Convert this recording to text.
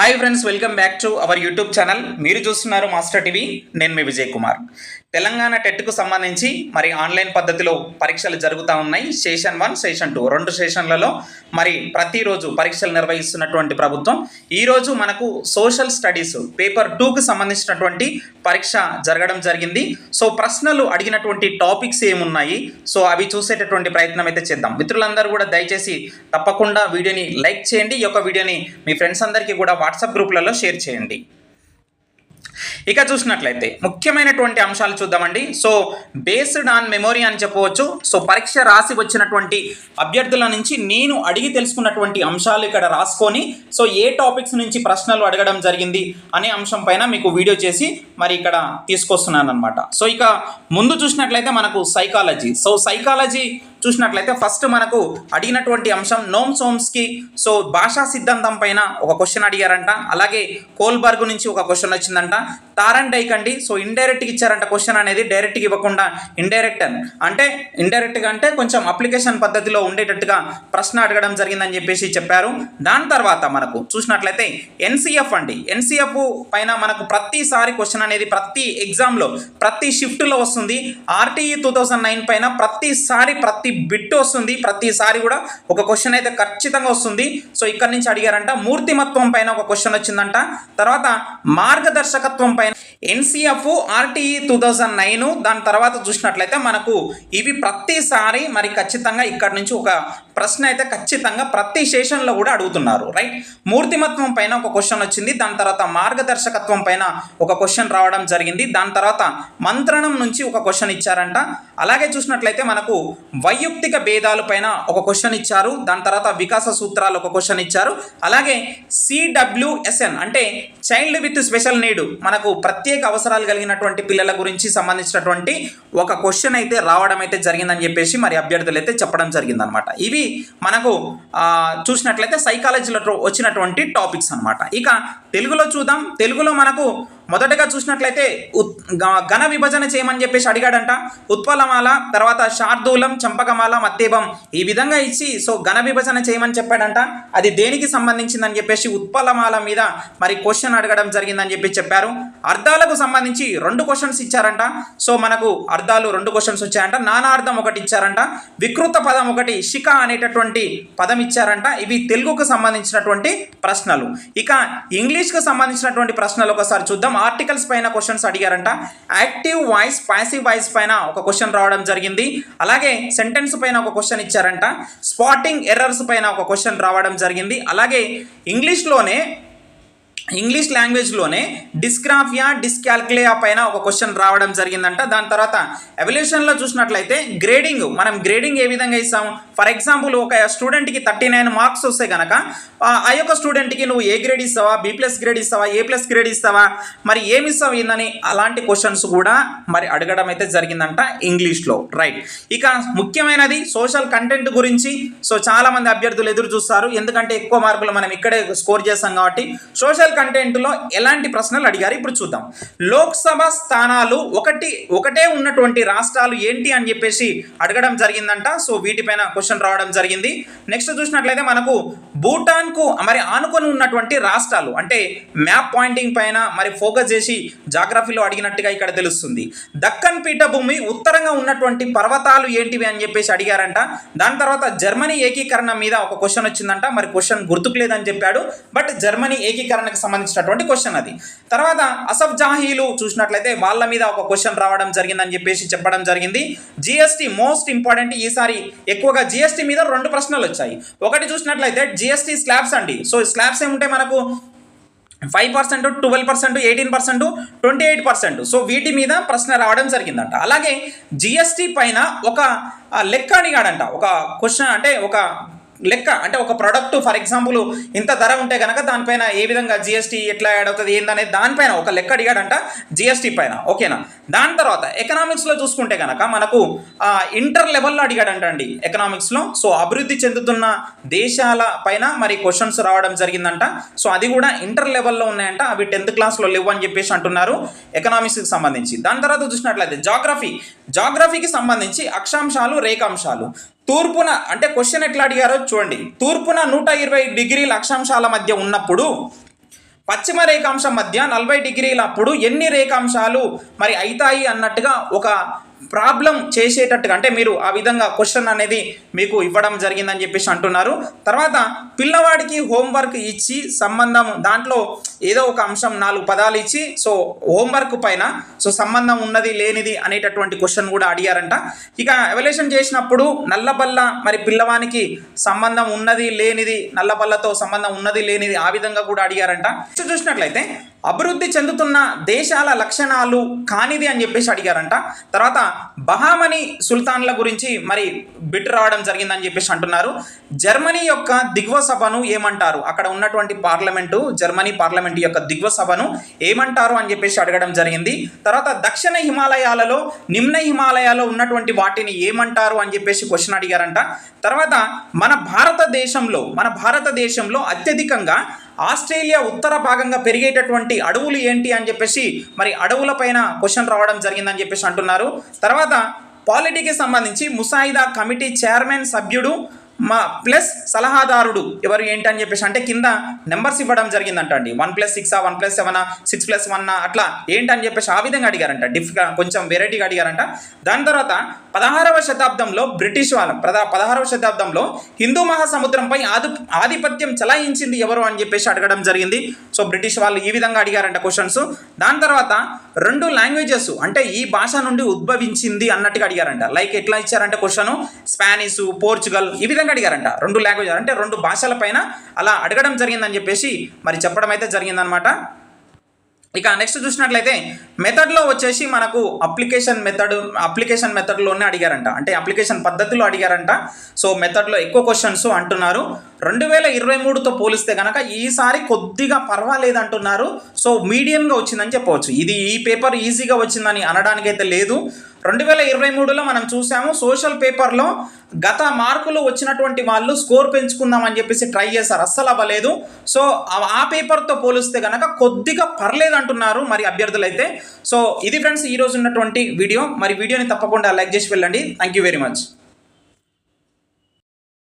Hi friends welcome back to our YouTube channel మీరు చూస్తున్నారు master TV నేను మీ విజయ్ కుమార్. తెలంగాణ టెట్కు సంబంధించి మరి ఆన్లైన్ పద్ధతిలో పరీక్షలు జరుగుతూ ఉన్నాయి. సెషన్ వన్ సెషన్ టూ రెండు సెషన్లలో మరి ప్రతిరోజు పరీక్షలు నిర్వహిస్తున్నటువంటి ప్రభుత్వం. ఈరోజు మనకు సోషల్ స్టడీస్ పేపర్ టూకు సంబంధించినటువంటి పరీక్ష జరగడం జరిగింది. సో ప్రశ్నలు అడిగినటువంటి టాపిక్స్ ఏమున్నాయి? సో అవి చూసేటటువంటి ప్రయత్నం అయితే చేద్దాం. మిత్రులందరూ కూడా దయచేసి తప్పకుండా వీడియోని లైక్ చేయండి. ఈ యొక్క వీడియోని మీ ఫ్రెండ్స్ అందరికీ కూడా వాట్సాప్ గ్రూప్లలో షేర్ చేయండి. ఇక చూసినట్లయితే ముఖ్యమైనటువంటి అంశాలు చూద్దామండి. సో బేస్డ్ ఆన్ మెమోరీ అని చెప్పవచ్చు. సో పరీక్ష రాసి వచ్చినటువంటి అభ్యర్థుల నుంచి నేను అడిగి తెలుసుకున్నటువంటి అంశాలు ఇక్కడ రాసుకొని సో ఏ టాపిక్స్ నుంచి ప్రశ్నలు అడగడం జరిగింది అనే అంశం పైన మీకు వీడియో చేసి మరి ఇక్కడ తీసుకొస్తున్నాను అనమాట సో ఇక ముందు చూసినట్లయితే మనకు సైకాలజీ సో సైకాలజీ చూసినట్లయితే ఫస్ట్ మనకు అడిగినటువంటి అంశం నోమ్ సోమ్స్కి. సో భాషా సిద్ధాంతం పైన ఒక క్వశ్చన్ అడిగారంట. అలాగే కోల్బర్గ్ నుంచి ఒక క్వశ్చన్ వచ్చిందంట. తారన్ డైక్ అండి. సో ఇండైరెక్ట్గా ఇచ్చారంట క్వశ్చన్ అనేది. డైరెక్ట్గా ఇవ్వకుండా ఇండైరెక్ట్ అంటే ఇండైరెక్ట్గా అంటే కొంచెం అప్లికేషన్ పద్ధతిలో ఉండేటట్టుగా ప్రశ్న అడగడం జరిగిందని చెప్పేసి చెప్పారు. దాని తర్వాత మనకు చూసినట్లయితే ఎన్సీఎఫ్ అండి. ఎన్సీఎఫ్ పైన మనకు ప్రతిసారి క్వశ్చన్ అనేది ప్రతి ఎగ్జామ్లో ప్రతి షిఫ్ట్లో వస్తుంది. ఆర్టీఈ టూ థౌజండ్ నైన్ పైన ప్రతిసారి ప్రతి బిట్ వస్తుంది ప్రతిసారి కూడా ఒక క్వశ్చన్ అయితే ఖచ్చితంగా వస్తుంది. సో ఇక్కడ నుంచి అడిగారంట మూర్తిమత్వం పైన ఒక క్వశ్చన్ వచ్చిందంట. తర్వాత మార్గదర్శకత్వం పైన NCF RTE two thousand nine దాని తర్వాత చూసినట్లయితే మనకు ఇవి ప్రతిసారి మరి ఖచ్చితంగా ఇక్కడ నుంచి ఒక ప్రశ్న అయితే ఖచ్చితంగా ప్రతి సెషన్లో కూడా అడుగుతున్నారు రైట్ మూర్తిమత్వం పైన ఒక క్వశ్చన్ వచ్చింది దాని తర్వాత మార్గదర్శకత్వం పైన ఒక క్వశ్చన్ రావడం జరిగింది దాని తర్వాత మంత్రణం నుంచి ఒక క్వశ్చన్ ఇచ్చారంట. అలాగే చూసినట్లయితే మనకు వైయక్తిక భేదాలు పైన ఒక క్వశ్చన్ ఇచ్చారు దాని తర్వాత వికాస సూత్రాలు ఒక క్వశ్చన్ ఇచ్చారు. అలాగే సిడబ్ల్యూఎస్ఎన్ అంటే చైల్డ్ విత్ స్పెషల్ నీడ్ మనకు ప్రత్యేక అవసరాలు కలిగినటువంటి పిల్లల గురించి సంబంధించినటువంటి ఒక క్వశ్చన్ అయితే రావడం అయితే జరిగిందని చెప్పేసి మరి అభ్యర్థులు అయితే చెప్పడం జరిగిందనమాట ఇవి మనకు చూసినట్లయితే సైకాలజీలో వచ్చినటువంటి టాపిక్స్ అన్నమాట. ఇక తెలుగులో చూద్దాం. తెలుగులో మనకు మొదటగా చూసినట్లయితే ఉత్ ఘన విభజన చేయమని చెప్పేసి అడిగాడంట. ఉత్పలమాల తర్వాత శార్దూలం చంపకమాల మత్తేబం ఈ విధంగా ఇచ్చి సో ఘన విభజన చేయమని చెప్పాడంట. అది దేనికి సంబంధించిందని చెప్పేసి ఉత్పలమాల మీద మరి క్వశ్చన్ అడగడం జరిగిందని చెప్పి చెప్పారు. అర్థాలకు సంబంధించి రెండు క్వశ్చన్స్ ఇచ్చారంట. సో మనకు అర్థాలు రెండు క్వశ్చన్స్ వచ్చాయంట. నానార్థం ఒకటి ఇచ్చారంట. వికృత పదం ఒకటి శిఖ అనేటటువంటి పదం ఇచ్చారంట. ఇవి తెలుగుకు సంబంధించినటువంటి ప్రశ్నలు. ఇక ఇంగ్లీష్కు సంబంధించినటువంటి ప్రశ్నలు ఒకసారి చూద్దాం. ఆర్టికల్స్ పైన క్వశ్చన్స్ అడిగారంట. యాక్టివ్ వాయిస్ ప్యాసివ్ వాయిస్ పైన ఒక క్వశ్చన్ రావడం జరిగింది. అలాగే సెంటెన్స్ పైన ఒక క్వశ్చన్ ఇచ్చారంట. స్పాటింగ్ ఎర్రర్స్ పైన ఒక క్వశ్చన్ రావడం జరిగింది. అలాగే ఇంగ్లీష్లోనే ఇంగ్లీష్ లాంగ్వేజ్లోనే డిస్క్రాఫియా డిస్కాల్కులియా పైన ఒక క్వశ్చన్ రావడం జరిగిందంట. దాని తర్వాత ఎవల్యూషన్లో చూసినట్లయితే గ్రేడింగ్ మనం గ్రేడింగ్ ఏ విధంగా ఇస్తాం ఫర్ ఎగ్జాంపుల్ ఒక స్టూడెంట్కి థర్టీ నైన్ మార్క్స్ వస్తే కనుక ఆ యొక్క స్టూడెంట్కి నువ్వు ఏ గ్రేడ్ ఇస్తావా? బి ప్లస్ గ్రేడ్ ఇస్తావా? ఏ ప్లస్ గ్రేడ్ ఇస్తావా? మరి ఏమి ఇస్తావు ఏందని అలాంటి క్వశ్చన్స్ కూడా మరి అడగడం అయితే జరిగిందంట ఇంగ్లీష్లో రైట్ ఇక ముఖ్యమైనది సోషల్ కంటెంట్ గురించి. సో చాలా మంది అభ్యర్థులు ఎదురు చూస్తారు. ఎందుకంటే ఎక్కువ మార్కులు మనం ఇక్కడే స్కోర్ చేస్తాం కాబట్టి. సోషల్ కంటెంట్లో ఎలాంటి ప్రశ్నలు అడిగారు? ఇప్పుడు చూద్దాం. లోక్సభ స్థానాలు ఒకటి ఒకటే ఉన్నటువంటి రాష్ట్రాలు ఏంటి అని చెప్పేసి అడగడం జరిగిందంట. సో వీటిపైన క్వశ్చన్ రావడం జరిగింది. నెక్స్ట్ చూసినట్లయితే మనకు భూటాన్కు మరి ఆనుకొని ఉన్నటువంటి రాష్ట్రాలు అంటే మ్యాప్ పాయింటింగ్ పైన మరి ఫోకస్ చేసి జాగ్రఫీలో అడిగినట్టుగా ఇక్కడ తెలుస్తుంది. దక్కన్ పీఠభూమి ఉత్తరంగా ఉన్నటువంటి పర్వతాలు ఏంటివి అని చెప్పేసి అడిగారంట. దాని తర్వాత జర్మనీ ఏకీకరణ మీద ఒక క్వశ్చన్ వచ్చిందంట. మరి క్వశ్చన్ గుర్తుకు లేదని చెప్పాడు. బట్ జర్మనీ ఏకీకరణకు సంబంధించినటువంటి క్వశ్చన్ అది. తర్వాత అసఫ్ జాహీలు చూసినట్లయితే వాళ్ళ మీద ఒక క్వశ్చన్ రావడం జరిగిందని చెప్పేసి చెప్పడం జరిగింది. జిఎస్టీ మోస్ట్ ఇంపార్టెంట్ ఈసారి ఎక్కువగా జిఎస్టీ మీద రెండు ప్రశ్నలు వచ్చాయి. ఒకటి చూసినట్లయితే జిఎస్టీ స్లాబ్స్ అండి. సో స్లాబ్స్ ఏముంటే మనకు five percent twelve percent eighteen percent twenty eight percent so వీటి మీద ప్రశ్న రావడం జరిగిందంట. అలాగే జిఎస్టీ పైన ఒక లెక్క అడిగాడంట. ఒక క్వశ్చన్ అంటే ఒక లెక్క అంటే ఒక ప్రోడక్ట్ ఫర్ ఎగ్జాంపుల్ ఇంత ధర ఉంటే కనుక దానిపైన ఏ విధంగా జిఎస్టీ ఎట్లా యాడ్ అవుతుంది ఏందనేది దానిపైన ఒక లెక్క అడిగాడంట జిఎస్టీ పైన ఓకేనా దాని తర్వాత ఎకనామిక్స్లో చూసుకుంటే కనుక మనకు ఇంటర్ లెవెల్లో అడిగాడంట అండి ఎకనామిక్స్లో సో అభివృద్ధి చెందుతున్న దేశాల పైన మరి క్వశ్చన్స్ రావడం జరిగిందంట. సో అది కూడా ఇంటర్ లెవెల్లో ఉన్నాయంట అవి టెన్త్ క్లాస్లో లేవు అని చెప్పేసి అంటున్నారు ఎకనామిక్స్కి సంబంధించి. దాని తర్వాత చూసినట్లయితే జాగ్రఫీ జాగ్రఫీకి సంబంధించి అక్షాంశాలు రేఖాంశాలు. తూర్పున అంటే క్వశ్చన్ ఎట్లా అడిగారో చూడండి. తూర్పున నూట ఇరవై డిగ్రీల అక్షాంశాల మధ్య ఉన్నప్పుడు పశ్చిమ రేఖాంశం మధ్య నలభై డిగ్రీలప్పుడు ఎన్ని రేఖాంశాలు మరి అవుతాయి అన్నట్టుగా ఒక ప్రాబ్లం చేసేటట్టుగా అంటే మీరు ఆ విధంగా క్వశ్చన్ అనేది మీకు ఇవ్వడం జరిగిందని చెప్పేసి అంటున్నారు. తర్వాత పిల్లవాడికి హోంవర్క్ ఇచ్చి సంబంధం దాంట్లో ఏదో ఒక అంశం నాలుగు పదాలు ఇచ్చి సో హోంవర్క్ పైన సో సంబంధం ఉన్నది లేనిది అనేటటువంటి క్వశ్చన్ కూడా అడిగారంట. ఇక ఎవల్యూషన్ చేసినప్పుడు నల్లబల్ల మరి పిల్లవానికి సంబంధం ఉన్నది లేనిది నల్లబల్లతో సంబంధం ఉన్నది లేనిది ఆ విధంగా కూడా అడిగారంట. చూసినట్లయితే అభివృద్ధి చెందుతున్న దేశాల లక్షణాలు కానిది అని చెప్పేసి అడిగారంట. తర్వాత బహామని సుల్తాన్ల గురించి మరి బిట్ రావడం జరిగిందని చెప్పేసి అంటున్నారు. జర్మనీ యొక్క దిగువ సభను ఏమంటారు? అక్కడ ఉన్నటువంటి పార్లమెంటు జర్మనీ పార్లమెంట్ యొక్క దిగువ సభను ఏమంటారు అని చెప్పేసి అడగడం జరిగింది. తర్వాత దక్షిణ హిమాలయాలలో నిమ్న హిమాలయాలో ఉన్నటువంటి వాటిని ఏమంటారు అని చెప్పేసి క్వశ్చన్ అడిగారంట. తర్వాత మన భారతదేశంలో మన భారతదేశంలో అత్యధికంగా ఆస్ట్రేలియా ఉత్తర భాగంగా పెరిగేటటువంటి అడవులు ఏంటి అని చెప్పేసి మరి అడవుల పైన క్వశ్చన్ రావడం జరిగిందని చెప్పేసి అంటున్నారు. తర్వాత పాలిటీకి సంబంధించి ముసాయిదా కమిటీ చైర్మన్ సభ్యుడు మా ప్లస్ సలహాదారుడు ఎవరు ఏంటి అని చెప్పేసి అంటే కింద నెంబర్స్ ఇవ్వడం జరిగిందంట అండి one plus six one plus seven six plus one అట్లా ఏంటి అని చెప్పేసి ఆ విధంగా అడిగారంట. డిఫ్గా కొంచెం వెరైటీగా అడిగారంట. దాని తర్వాత పదహారవ శతాబ్దంలో బ్రిటిష్ వాళ్ళ ప్రధా పదహారవ శతాబ్దంలో హిందూ మహాసముద్రంపై ఆది ఆధిపత్యం చలాయించింది ఎవరు అని చెప్పేసి అడగడం జరిగింది. సో బ్రిటిష్ వాళ్ళు ఈ విధంగా అడిగారంట క్వశ్చన్స్ దాని తర్వాత రెండు లాంగ్వేజెస్ అంటే ఈ భాష నుండి ఉద్భవించింది అన్నట్టుగా అడిగారంట. లైక్ ఎట్లా ఇచ్చారంటే క్వశ్చన్ స్పానిష్ పోర్చుగల్ ఈ విధంగా అడిగారంట. రెండు లాంగ్వేజ్ అంటే రెండు భాషల పైన అలా అడగడం జరిగిందని చెప్పేసి మరి చెప్పడం అయితే జరిగిందనమాట ఇక నెక్స్ట్ చూసినట్లయితే మెథడ్లో వచ్చేసి మనకు అప్లికేషన్ మెథడ్ అప్లికేషన్ మెథడ్లోనే అడిగారంట. అంటే అప్లికేషన్ పద్ధతిలో అడిగారంట. సో మెథడ్లో ఎక్కువ క్వశ్చన్స్ అంటున్నారు. రెండు వేల ఇరవై మూడుతో పోలిస్తే కనుక ఈసారి కొద్దిగా పర్వాలేదు అంటున్నారు సో మీడియంగా వచ్చిందని చెప్పవచ్చు. ఇది ఈ పేపర్ ఈజీగా వచ్చిందని అనడానికైతే లేదు. రెండు వేల ఇరవై మూడులో మనం చూసాము సోషల్ పేపర్లో గత మార్కులు వచ్చినటువంటి వాళ్ళు స్కోర్ పెంచుకుందామని చెప్పేసి ట్రై చేశారు. అస్సలు అవ్వలేదు. సో ఆ- పేపర్తో పోలిస్తే కనుక కొద్దిగా పర్లేదు అంటున్నారు మరి అభ్యర్థులు అయితే సో ఇది ఫ్రెండ్స్ ఈ రోజు ఉన్నటువంటి వీడియో మరి వీడియోని తప్పకుండా లైక్ చేసి వెళ్ళండి. Thank you very much